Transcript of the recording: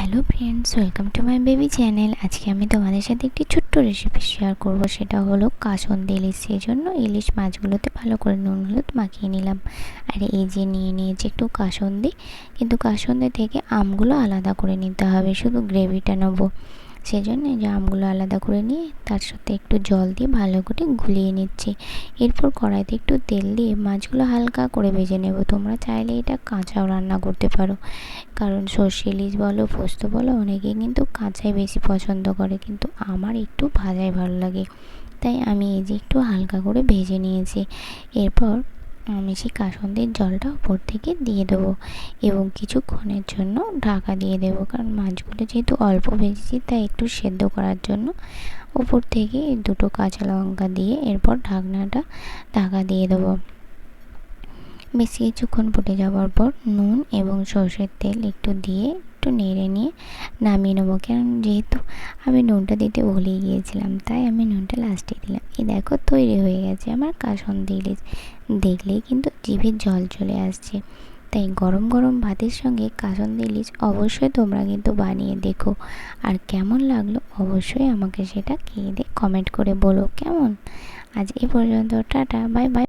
Hello friends welcome to my baby channel আজকে আমি তোমাদের সাথে একটি ছোট্ট রেসিপি শেয়ার করব। সেটা হলো কাসন্দি ইলিশ সেই জন্য ইলিশ মাছগুলোতে ভালো করে নুন, হলুদ মাখিয়ে নিলাম। আর এই যে নিয়ে নিয়েছি একটু কাসন্দি কিন্তু কাসন্দি থেকে আমগুলো আলাদা করে নিতে হবে। শুধু গ্রেভিটা নেব। সেই জন্য যে আমগুলো আলাদা করে নিয়ে তার সাথে একটু জল দিয়ে ভালো করে গুলিয়ে নিচ্ছি। এরপর কড়াইতে একটু তেল দিয়ে মাছগুলো হালকা করে ভেজে নেব। তোমরা চাইলে এটা কাঁচাও রান্না করতে পারো। কারণ সর্ষে ইলিশ বলো, পোস্ত বলো, অনেকে কিন্তু কাঁচাই বেশি পছন্দ করে, কিন্তু আমার একটু ভাজাই ভালো লাগে। তাই আমি এই যে একটু হালকা করে ভেজে নিয়েছি। এরপর আমি সেই কাসন্দের জলটা উপর থেকে দিয়ে দেবো এবং কিছুক্ষণের জন্য ঢাকা দিয়ে দেবো। কারণ মাছগুলো যেহেতু অল্প ভেজেছি, তাই একটু সেদ্ধ করার জন্য উপর থেকে দুটো কাঁচা লঙ্কা দিয়ে এরপর ঢাকনাটা ঢাকা দিয়ে দেবো। বেশ কিছুক্ষণ ফুটে যাওয়ার পর নুন এবং সর্ষের তেল একটু দিয়ে একটু নেড়ে নিয়ে নামিয়ে নেব। কারণ যেহেতু আমি নুনটা দিতে ভুলে গিয়েছিলাম, তাই আমি নুনটা লাস্টে দিলাম। এই দেখো, তৈরি হয়ে গেছে আমার কাসন্দি ইলিশ দেখলেই কিন্তু জিভের জল চলে আসছে। তাই গরম গরম ভাতের সঙ্গে কাসন্দি ইলিশ অবশ্যই তোমরা কিন্তু বানিয়ে দেখো। আর কেমন লাগল অবশ্যই আমাকে সেটা খেয়ে দিয়ে কমেন্ট করে বলো। কেমন? আজ এ পর্যন্ত, টাটা বাই বাই